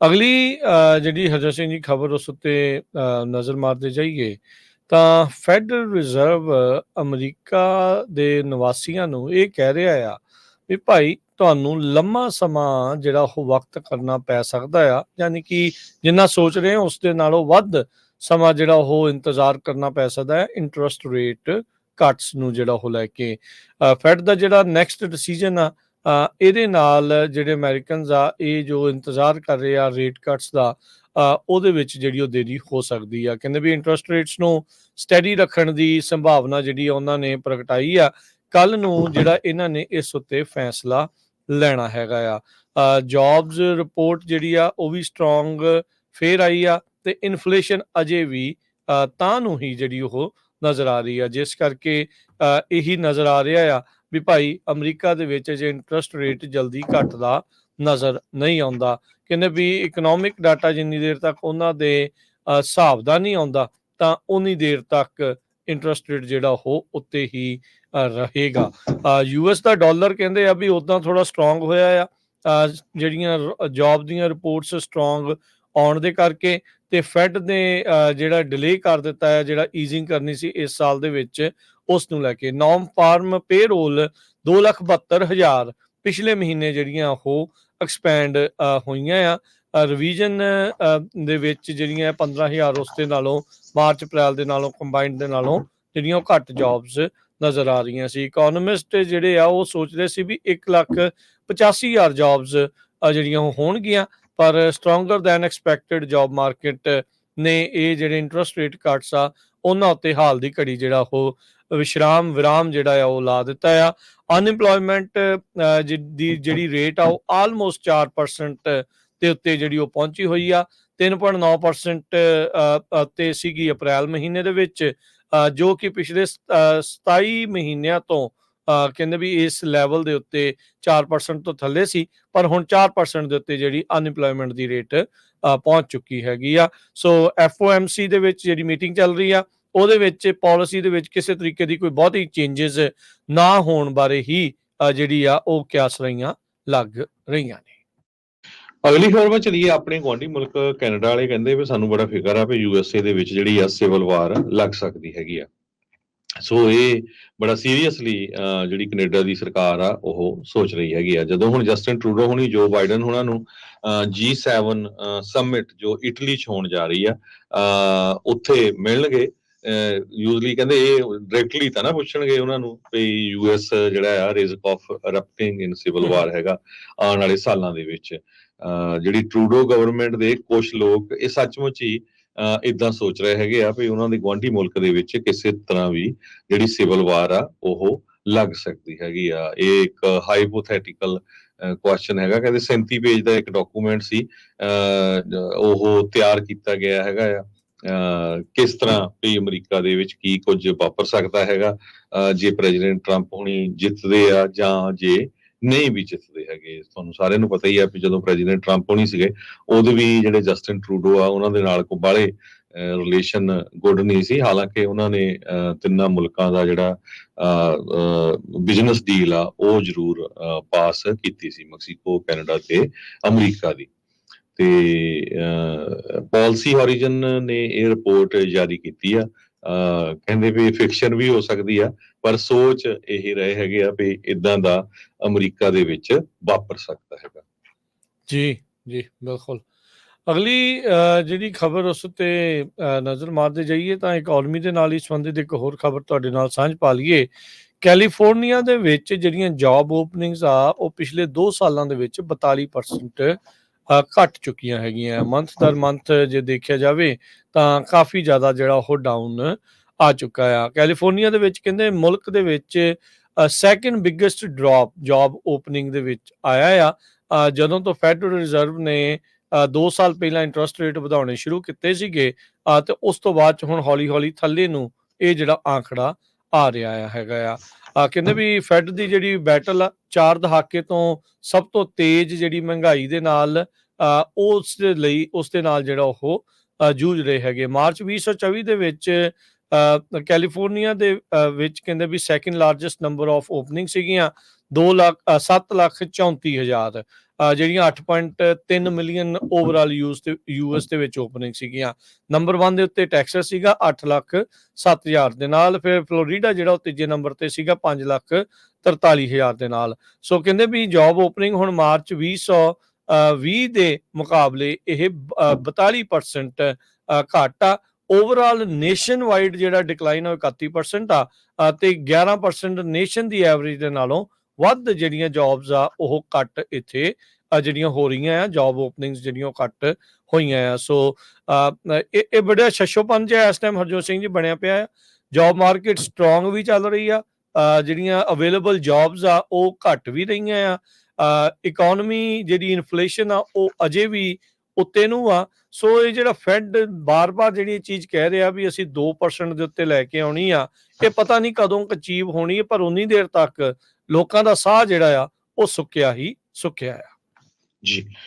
ਅਗਲੀ ਜਿਹੜੀ ਹਰਜਨ ਸਿੰਘ ਜੀ ਖਬਰ ਉਸ ਉੱਤੇ ਨਜ਼ਰ ਮਾਰਦੇ ਜਾਈਏ, ਤਾਂ ਫੈਡਰਲ ਰਿਜ਼ਰਵ ਅਮਰੀਕਾ ਦੇ ਨਿਵਾਸੀਆਂ ਨੂੰ ਇਹ ਕਹਿ ਰਿਹਾ ਆ ਵੀ ਭਾਈ ਤੁਹਾਨੂੰ ਲੰਮਾ ਸਮਾਂ ਜਿਹੜਾ ਉਹ ਵਕਤ ਕਰਨਾ ਪੈ ਸਕਦਾ ਆ, ਯਾਨੀ ਕਿ ਜਿੰਨਾ ਸੋਚ ਰਹੇ ਹੋ ਉਸ ਦੇ ਨਾਲੋਂ ਵੱਧ ਸਮਾਂ ਜਿਹੜਾ ਉਹ ਇੰਤਜ਼ਾਰ ਕਰਨਾ ਪੈ ਸਕਦਾ ਹੈ ਇੰਟਰਸਟ ਰੇਟ ਕੱਟਸ ਨੂੰ ਜਿਹੜਾ ਉਹ ਲੈ ਕੇ। ਫੈਡ ਦਾ ਜਿਹੜਾ ਨੈਕਸਟ ਡਿਸੀਜਨ ਆ ਇਹਦੇ ਨਾਲ ਜਿਹੜੇ ਅਮਰੀਕਨਸ ਆ, ਇਹ ਜੋ ਇੰਤਜ਼ਾਰ ਕਰ ਰਹੇ ਆ ਰੇਟ ਕੱਟਸ ਦਾ ਉਹਦੇ ਵਿੱਚ ਜਿਹੜੀ ਉਹ ਦੇਰੀ ਹੋ ਸਕਦੀ ਆ। ਕਹਿੰਦੇ ਵੀ ਇੰਟਰਸਟ ਰੇਟਸ ਨੂੰ ਸਟੈਡੀ ਰੱਖਣ ਦੀ ਸੰਭਾਵਨਾ ਜਿਹੜੀ ਆ ਉਹਨਾਂ ਨੇ ਪ੍ਰਗਟਾਈ ਆ। ਕੱਲ ਨੂੰ ਜਿਹੜਾ ਇਹਨਾਂ ਨੇ ਇਸ ਉੱਤੇ ਫੈਸਲਾ ਲੈਣਾ ਹੈਗਾ ਆ। ਜੌਬਸ ਰਿਪੋਰਟ ਜਿਹੜੀ ਆ, ਉਹ ਵੀ ਸਟਰੋਂਗ ਫੇਰ ਆਈ ਆ ਤੇ ਇਨਫਲੇਸ਼ਨ ਅਜੇ ਵੀ ਤਾਂ ਨੂੰ ਹੀ ਜਿਹੜੀ ਉਹ ਨਜ਼ਰ ਆ ਰਹੀ ਆ। ਜਿਸ ਕਰਕੇ ਇਹੀ ਨਜ਼ਰ ਆ ਰਿਹਾ ਆ ਵੀ ਭਾਈ ਅਮਰੀਕਾ ਦੇ ਵਿੱਚ ਜੇ ਇੰਟਰਸਟ ਰੇਟ ਜਲਦੀ ਘਟਦਾ ਨਜ਼ਰ ਨਹੀਂ ਆਉਂਦਾ। ਕਹਿੰਦੇ ਵੀ ਇਕਨੋਮਿਕ ਡਾਟਾ ਜਿੰਨੀ ਦੇਰ ਤੱਕ ਉਹਨਾਂ ਦੇ ਹਿਸਾਬ ਦਾ ਨਹੀਂ ਆਉਂਦਾ ਤਾਂ ਉਨੀ ਦੇਰ ਤੱਕ ਇੰਟਰਸਟ ਰੇਟ ਜਿਹੜਾ ਉਹ ਉੱਤੇ ਹੀ ਅ, ਰਹੇਗਾ। ਯੂਐਸ ਦਾ ਡਾਲਰ ਕਹਿੰਦੇ ਆ ਵੀ ਉਦਾਂ ਥੋੜਾ ਸਟਰੋਂਗ ਹੋਇਆ ਆ। ਜਿਹੜੀਆਂ ਜੌਬ ਦੀਆਂ ਰਿਪੋਰਟਸ ਸਟਰੋਂਗ ਆਉਣ ਦੇ ਕਰਕੇ ਤੇ ਫੈਡ ਨੇ ਅ, ਜਿਹੜਾ ਡਿਲੇ ਕਰ ਦਿੱਤਾ ਹੈ ਜਿਹੜਾ ਈਜ਼ਿੰਗ ਕਰਨੀ ਸੀ ਇਸ ਸਾਲ ਦੇ ਵਿੱਚ ਉਸ ਨੂੰ ਲੈ ਕੇ ਨੌਨ ਫਾਰਮ ਪੇਰੋਲ 272000 ਪਿਛਲੇ ਮਹੀਨੇ ਜਿਹੜੀਆਂ ਉਹ ਐਕਸਪੈਂਡ ਹੋਈਆਂ ਆ। ਰਿਵੀਜ਼ਨ ਦੇ ਵਿੱਚ ਜਿਹੜੀਆਂ 15000 ਉਸ ਦੇ ਨਾਲੋਂ, ਮਾਰਚ, ਅਪ੍ਰੈਲ ਦੇ ਨਾਲੋਂ ਕੰਬਾਈਨਡ ਦੇ ਨਾਲੋਂ ਜਿਹੜੀਆਂ ਉਹ ਘੱਟ ਜੌਬਸ ਨਜ਼ਰ ਆ ਰਹੀਆਂ ਸੀ। ਇਕਨੋਮਿਸਟ ਜਿਹੜੇ ਆ ਉਹ ਸੋਚ ਰਹੇ ਸੀ ਵੀ 1 ਲੱਖ 85000 ਜੌਬਸ ਜਿਹੜੀਆਂ ਉਹ ਹੋਣਗੀਆਂ, ਪਰ stronger than expected job market ਨੇ ਇਹ ਜਿਹੜੇ ਇੰਟਰਸਟ ਰੇਟ ਕੱਟਸ ਆ, ਉਹਨਾਂ ਉੱਤੇ ਹਾਲ ਦੀ ਘੜੀ ਜਿਹੜਾ ਉਹ ਵਿਸ਼ਰਾਮ ਵਿਰਾਮ ਜਿਹੜਾ ਆ ਉਹ ਲਾ ਦਿੱਤਾ ਆ। ਅਨਇੰਪਲੋਇਮੈਂਟ ਦੀ ਜਿਹੜੀ ਰੇਟ ਆ ਉਹ ਆਲਮੋਸਟ 4% ਦੇ ਉੱਤੇ ਜਿਹੜੀ ਉਹ ਪਹੁੰਚੀ ਹੋਈ ਆ। 3.9% ਅ, ਤੇ ਸੀਗੀ ਅਪ੍ਰੈਲ ਮਹੀਨੇ ਦੇ ਵਿੱਚ ਜੋ ਕਿ ਪਿਛਲੇ ਸ- ਅ, 27 ਮਹੀਨਿਆਂ ਤੋਂ ਕਹਿੰਦੇ ਵੀ ਇਸ ਲੈਵਲ ਦੇ ਉੱਤੇ 4% ਤੋਂ ਥੱਲੇ ਸੀ ਪਰ ਹੁਣ 4% ਦੇ ਉੱਤੇ ਜਿਹੜੀ ਅਨਇੰਪਲੋਇਮੈਂਟ ਦੀ ਰੇਟ ਪਹੁੰਚ ਚੁੱਕੀ ਹੈਗੀ ਆ। ਸੋ ਐਫਓਐਮਸੀ ਦੇ ਵਿੱਚ ਜਿਹੜੀ ਮੀਟਿੰਗ ਚੱਲ ਰਹੀ ਆ ਉਹਦੇ ਵਿੱਚ ਪਾਲਿਸੀ ਦੇ ਵਿੱਚ ਕਿਸੇ ਤਰੀਕੇ ਦੀ ਕੋਈ ਬਹੁਤੀ ਚੇਂਜਸ ਨਾ ਹੋਣ ਬਾਰੇ ਹੀ ਜਿਹੜੀ ਆ, ਉਹ ਕਿਆਸ ਰਹੀਆਂ, ਲੱਗ ਰਹੀਆਂ ਨੇ। ਅਗਲੀ ਖਬਰ ਵਿੱਚ ਚਲੀਏ, ਆਪਣੇ ਗੁਆਂਢੀ ਮੁਲਕ ਕੈਨੇਡਾ ਵਾਲੇ ਕਹਿੰਦੇ ਵੀ ਸਾਨੂੰ ਬੜਾ ਫਿਕਰ ਆ ਵੀ ਯੂਐਸਏ ਦੇ ਵਿੱਚ ਜਿਹੜੀ ਆ ਸਿਵਲ ਵਾਰ ਲੱਗ ਸਕਦੀ ਹੈਗੀ ਆ। ਸੋ ਇਹ ਬੜਾ ਸੀਰੀਅਸਲੀ ਜਿਹੜੀ ਕੈਨੇਡਾ ਦੀ ਸਰਕਾਰ ਆ, ਉਹ ਸੋਚ ਰਹੀ ਹੈਗੀ ਆ। ਜਦੋਂ ਹੁਣ ਜਸਟਿਨ ਟਰੂਡੋ ਹੋਣੀ, ਜੋ ਬਾਈਡਨ ਹੋਣਾ ਨੂੰ G7 ਸਮਿਟ ਜੋ ਇਟਲੀ 'ਚ ਹੋਣ ਜਾ ਰਹੀ ਆ ਉੱਥੇ ਮਿਲਣਗੇ ਯੂਜ਼ਲੀ ਕਹਿੰਦੇ ਇਹ ਡਾਇਰੈਕਟਲੀ ਤਾਂ ਨਾ ਪੁੱਛਣਗੇ ਉਹਨਾਂ ਨੂੰ ਵੀ ਯੂਐਸ ਜਿਹੜਾ ਆ risk of erupting in civil. War ਹੈਗਾ ਆਉਣ ਵਾਲੇ ਸਾਲਾਂ ਦੇ ਵਿੱਚ। ਜਿਹੜੀ ਟਰੂਡੋ ਗਵਰਨਮੈਂਟ ਦੇ ਕੁਝ ਲੋਕ ਇਹ ਸੱਚਮੁੱਚ ਹੀ ਇਦਾਂ ਸੋਚ ਰਹੇ ਹੈਗੇ ਆ ਵੀ ਉਹਨਾਂ ਦੇ ਗੁਆਂਢੀ ਮੁਲਕ ਦੇ ਵਿੱਚ ਕਿਸੇ ਤਰ੍ਹਾਂ ਵੀ ਜਿਹੜੀ ਸਿਵਲ ਵਾਰ ਆ ਉਹ ਲੱਗ ਸਕਦੀ ਹੈਗੀ ਆ। ਇਹ ਇੱਕ ਹਾਈਪੋਥੈਟੀਕਲ ਕੁਐਸਚਨ ਹੈਗਾ। ਕਹਿੰਦੇ 37 ਪੇਜ ਦਾ ਇੱਕ ਡਾਕੂਮੈਂਟ ਸੀ ਉਹ ਤਿਆਰ ਕੀਤਾ ਗਿਆ ਹੈਗਾ ਆ। ਕਿਸ ਤਰ੍ਹਾਂ ਵੀ ਅਮਰੀਕਾ ਦੇ ਵਿੱਚ ਕੀ ਕੁਝ ਵਾਪਰ ਸਕਦਾ ਹੈਗਾ? ਜੇ ਪ੍ਰੈਜ਼ੀਡੈਂਟ ਟਰੰਪ ਹੁਣੀ ਜਿੱਤਦੇ ਆ ਜਾਂ ਜੇ ਨਹੀਂ ਵੀ ਜਿੱਤਦੇ ਹੈਗੇ ਤੁਹਾਨੂੰ ਸਾਰਿਆਂ ਨੂੰ ਪਤਾ ਹੀ ਆ ਕਿ ਜਦੋਂ ਪ੍ਰੈਜ਼ੀਡੈਂਟ ਟਰੰਪ ਹੋਣੀ ਸੀਗੇ ਉਦੋਂ ਵੀ ਜਿਹੜੇ ਜਸਟਿਨ ਟਰੂਡੋ ਆ ਉਹਨਾਂ ਦੇ ਨਾਲ ਕੋ ਬਾਲੇ ਰਿਲੇਸ਼ਨ ਗੁੱਡ ਨਹੀਂ ਸੀ। ਹਾਲਾਂਕਿ ਉਹਨਾਂ ਨੇ ਅਹ, ਤਿੰਨਾਂ ਮੁਲਕਾਂ ਦਾ ਜਿਹੜਾ ਬਿਜ਼ਨਸ ਡੀਲ ਆ ਉਹ ਜ਼ਰੂਰ ਪਾਸ ਕੀਤੀ ਸੀ ਮੈਕਸੀਕੋ ਕੈਨੇਡਾ ਤੇ ਅਮਰੀਕਾ ਦੀ। ਤੇ ਪਾਲਿਸੀ ਹੋਰੀਜ਼ਨ ਨੇ ਇਹ ਰਿਪੋਰਟ ਜਾਰੀ ਕੀਤੀ ਆ। ਕਹਿੰਦੇ ਵੀ ਫਿਕਸ਼ਨ ਵੀ ਹੋ ਸਕਦੀ ਆ ਪਰ ਸੋਚ ਇਹ ਰਹੇ ਹੈਗੇ ਆ ਵੀ ਇਦਾਂ ਦਾ ਅਮਰੀਕਾ ਦੇ ਵਿੱਚ ਵਾਪਰ ਸਕਦਾ ਹੈਗਾ। ਜੀ ਜੀ ਬਿਲਕੁਲ। ਅਗਲੀ ਅ, ਜਿਹੜੀ ਖਬਰ ਉਸ ਤੇ ਅ, ਨਜ਼ਰ ਮਾਰਦੇ ਜਾਈਏ ਤਾਂ ਇਕਨੋਮੀ ਦੇ ਨਾਲ ਹੀ ਸੰਬੰਧਿਤ ਇੱਕ ਹੋਰ ਖਬਰ ਤੁਹਾਡੇ ਨਾਲ ਸਾਂਝ ਪਾ ਲਈਏ। ਕੈਲੀਫੋਰਨੀਆ ਦੇ ਵਿੱਚ ਜਿਹੜੀਆਂ ਜੌਬ ਓਪਨਿੰਗਸ ਆ ਉਹ ਪਿਛਲੇ 2 ਸਾਲਾਂ ਦੇ ਵਿੱਚ 42% ਘਟ ਚੁੱਕੀਆਂ ਹੈਗੀਆਂ। ਮੰਥ ਦਰ ਮੰਥ ਜੇ ਦੇਖਿਆ ਜਾਵੇ ਤਾਂ ਕਾਫੀ ਜ਼ਿਆਦਾ ਜਿਹੜਾ ਉਹ ਡਾਊਨ ਆ ਚੁੱਕਾ ਆ। ਕੈਲੀਫੋਰਨੀਆ ਦੇ ਵਿੱਚ ਕਹਿੰਦੇ ਮੁਲਕ ਦੇ ਵਿੱਚ second biggest drop job opening ਦੇ ਵਿੱਚ ਆਇਆ ਆ। ਜਦੋਂ ਤੋਂ ਫੈਡਰਲ ਰਿਜ਼ਰਵ ਨੇ 2 ਸਾਲ ਪਹਿਲਾਂ ਇੰਟਰਸਟ ਰੇਟ ਵਧਾਉਣੇ ਸ਼ੁਰੂ ਕੀਤੇ ਸੀਗੇ ਤੇ ਉਸ ਤੋਂ ਬਾਅਦ ਚ ਹੁਣ ਹੌਲੀ-ਹੌਲੀ ਥੱਲੇ ਨੂੰ ਇਹ ਜਿਹੜਾ ਆંકੜਾ ਆ ਰਿਹਾ ਆ ਹੈਗਾ ਆ। ਅ, ਕਹਿੰਦੇ ਵੀ ਫੈਡ ਦੀ ਜਿਹੜੀ ਬੈਟਲ ਆ ਚਾਰ ਦਹਾਕੇ ਤੋਂ ਸਭ ਤੋਂ ਤੇਜ਼ ਜਿਹੜੀ ਮਹਿੰਗਾਈ ਦੇ ਨਾਲ ਅ, ਉਸ ਦੇ ਲਈ ਉਸ ਦੇ ਨਾਲ ਜਿਹੜਾ ਉਹ ਜੂਝ ਰਹੇ ਹੈਗੇ। ਮਾਰਚ 2024 ਦੇ ਵਿੱਚ ਅ, ਕੈਲੀਫੋਰਨੀਆ ਦੇ ਵਿੱਚ ਕਹਿੰਦੇ ਵੀ second largest number of opening ਸੀਗੀਆਂ 2 ਲੱਖ 7 ਲੱਖ 34 ਹਜ਼ਾਰ। ਜਿਹੜੀਆਂ 8.3 ਮਿਲੀਅਨ ਓਵਰਆਲ ਯੂਐਸ ਤੇ ਯੂਐਸ ਦੇ ਵਿੱਚ ਓਪਨਿੰਗ ਸੀਗੀਆਂ। ਨੰਬਰ 1 ਦੇ ਉੱਤੇ ਟੈਕਸਸ ਸੀਗਾ 8 ਲੱਖ 7000 ਦੇ ਨਾਲ। ਫਿਰ ਫਲੋਰੀਡਾ ਜਿਹੜਾ ਉਹ ਤੀਜੇ ਨੰਬਰ ਤੇ ਸੀਗਾ 5 ਲੱਖ 43000 ਦੇ ਨਾਲ। ਸੋ ਕਹਿੰਦੇ ਵੀ ਜੌਬ ਓਪਨਿੰਗ ਹੁਣ ਮਾਰਚ 2020 ਦੇ ਮੁਕਾਬਲੇ ਇਹ ਬ- ਅ, 42% ਘੱਟ ਆ। ਓਵਰਆਲ ਨੇਸ਼ਨ ਵਾਈਡ ਜਿਹੜਾ ਡਿਕਲਾਈਨ ਉਹ 31% ਆ ਅ, ਤੇ 11% ਨੇਸ਼ਨ ਦੀ ਐਵਰੇਜ ਦੇ ਨਾਲੋਂ ਵੱਧ ਜਿਹੜੀਆਂ ਜੌਬਸ ਆ, ਉਹ ਘੱਟ ਇੱਥੇ ਜਿਹੜੀਆਂ ਹੋ ਰਹੀਆਂ ਆ ਜੌਬ ਓਪਨਿੰਗਸ ਜਿਹੜੀਆਂ ਘੱਟ ਹੋਈਆਂ ਆ। ਸੋ ਇਹ ਇਹ ਬੜਾ ਸ਼ਸ਼ੋਪਨ ਜਿਹਾ ਇਸ ਟਾਈਮ ਹਰਜੋਤ ਸਿੰਘ ਜੀ ਬਣਿਆ ਪਿਆ ਆ। ਜੌਬ ਮਾਰਕੀਟ ਸਟਰੋਂਗ ਵੀ ਚੱਲ ਰਹੀ ਆ। ਜਿਹੜੀਆਂ ਅਵੇਲੇਬਲ ਜੌਬਸ ਆ, ਉਹ ਘੱਟ ਵੀ ਰਹੀਆਂ ਆ। ਇਕਨੋਮੀ ਜਿਹੜੀ ਇਨਫਲੇਸ਼ਨ ਆ, ਉਹ ਅਜੇ ਵੀ ਉੱਤੇ ਨੂੰ ਆ। ਸੋ ਇਹ ਜਿਹੜਾ ਫੈਡ ਬਾਰ-ਬਾਰ ਜਿਹੜੀ ਇਹ ਚੀਜ਼ ਕਹਿ ਰਿਹਾ ਵੀ ਅਸੀਂ 2% ਦੇ ਉੱਤੇ ਲੈ ਕੇ ਆਉਣੀ ਆ, ਇਹ ਪਤਾ ਨਹੀਂ ਕਦੋਂ ਅਚੀਵ ਹੋਣੀ ਹੈ ਪਰ ਉਨੀ ਦੇਰ ਤੱਕ ਲੋਕਾਂ ਦਾ ਸਾਹ ਜਿਹੜਾ ਆ, ਉਹ ਸੁੱਕਿਆ ਹੀ ਸੁੱਕਿਆ ਆ। ਜੀ।